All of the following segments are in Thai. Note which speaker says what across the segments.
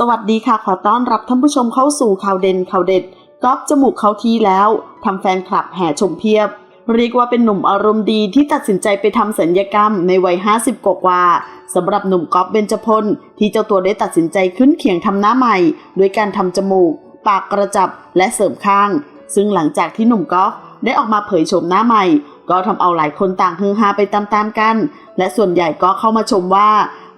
Speaker 1: สวัสดีค่ะ ขอต้อนรับท่านผู้ชมเข้าสู่ข่าวเด่นข่าวเด็ดก๊อฟจมูกเขาทีแล้วทำแฟนคลับแห่ชมเพียบ เรียกว่าเป็นหนุ่มอารมณ์ดีที่ตัดสินใจไปทำศัลยกรรมในวัย 50 กว่าสำหรับหนุ่มก๊อฟเบญจพล ที่เจ้าตัวได้ตัดสินใจขึ้นเขียงทำหน้าใหม่ด้วยการทำจมูก ปากกระจับและเสริมข้าง ซึ่งหลังจากที่หนุ่มก๊อฟได้ออกมาเผยโฉมหน้าใหม่ ก็ทำเอาหลายคนต่างฮือฮาไปตามๆกัน และส่วนใหญ่ก็เข้ามาชมว่า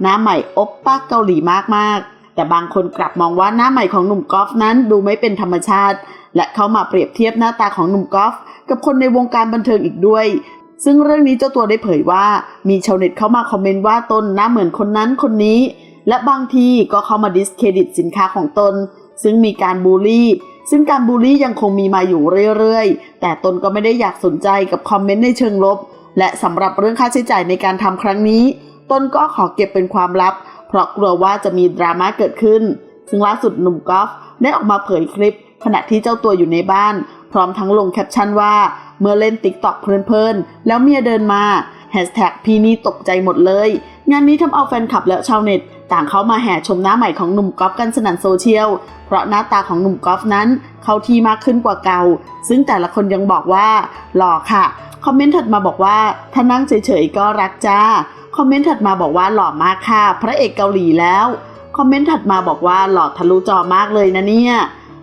Speaker 1: หน้าใหม่อบป้าเกาหลีมากๆ แต่บางคนกลับมองว่าหน้าใหม่ของหนุ่มกอล์ฟนั้นดูไม่เป็นธรรมชาติ และเข้ามาเปรียบเทียบหน้าตาของหนุ่มกอล์ฟกับคนในวงการบันเทิงอีกด้วย ซึ่งเรื่องนี้เจ้าตัวได้เผยว่า มีชาวเน็ตเข้ามาคอมเมนต์ว่าตนหน้าเหมือนคนนั้นคนนี้ และบางทีก็เข้ามาดิสเครดิตสินค้าของตน ซึ่งมีการบูลลี่ ซึ่งการบูลลี่ยังคงมีมาอยู่เรื่อยๆ แต่ตนก็ไม่ได้อยากสนใจกับคอมเมนต์ในเชิงลบ และสำหรับเรื่องค่าใช้จ่ายในการทำครั้งนี้ ตนก็ขอเก็บเป็นความลับ เพราะกลัวว่าจะมีดราม่าเกิดขึ้น ซึ่งล่าสุดหนุ่มกอล์ฟได้ออกมาเผยคลิป ขณะที่เจ้าตัวอยู่ในบ้าน พร้อมทั้งลงแคปชั่นว่า เมื่อเล่นติ๊กต็อกเพลินๆ แล้วเมียเดินมาแฮชแท็กพี่นี่ตกใจหมดเลย งานนี้ทำเอาแฟนคลับและชาวเน็ต ต่างเข้ามาแห่ชมหน้าใหม่ของหนุ่มกอล์ฟกันสนั่นโซเชียล เพราะหน้าตาของหนุ่มกอล์ฟนั้น เข้าที่มากขึ้นกว่าเก่า ซึ่งแต่ละคนยังบอกว่า หล่อค่ะ คอมเมนต์ถัดมาบอกว่า ถ้านั่งเฉยๆก็รักจ้า คอมเมนต์ถัดมาบอกว่าหล่อมากค่ะ พระเอกเกาหลีแล้ว คอมเมนต์ถัดมาบอกว่าหล่อทะลุจอมากเลยนะเนี่ย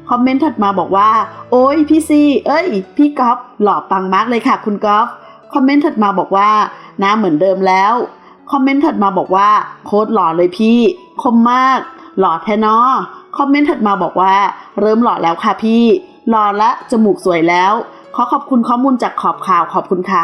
Speaker 1: คอมเมนต์ถัดมาบอกว่า โอ้ยพี่ซีเอ้ย พี่ก๊อฟหล่อปังมากเลยค่ะคุณก๊อฟ คอมเมนต์ถัดมาบอกว่าหน้าเหมือนเดิมแล้ว คอมเมนต์ถัดมาบอกว่าโคตรหล่อเลยพี่ คมมาก หล่อแท้เนอคอมเมนต์ถัดมาบอกว่า เริ่มหล่อแล้วค่ะพี่ หล่อและจมูกสวยแล้ว ขอขอบคุณข้อมูลจากขอบข่าวขอบคุณค่ะ